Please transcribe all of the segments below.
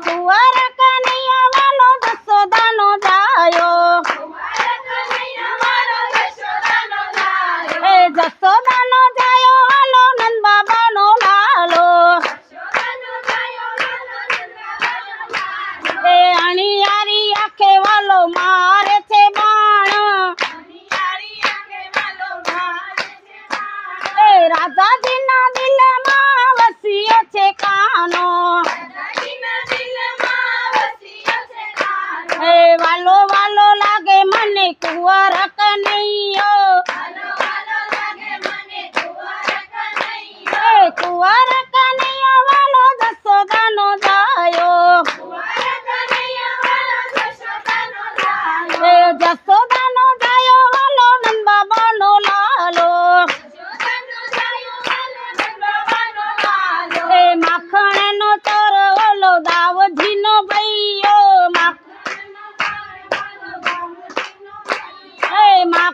કુંવર કનૈયા વાલો જસોદાનો જાયો એ જસોદાનો જાયો, હાલો નંદ બાબાનો લાલો. એ અણિયારી આખે વાલો મારે છે બાણ. એ રાધાજીના દિલમાં વસીએ છે કાનો. વાલો લાગે મને કુંવર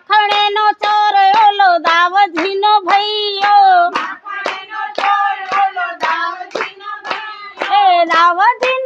માખણેનો ચોર ઓલો દાવજીનો ભૈયો માખણેનો ચોર ઓલો દાવજીનો ભૈયો એ દાવજી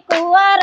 ಕುವರ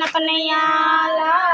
કૃષ્ણ કનૈયા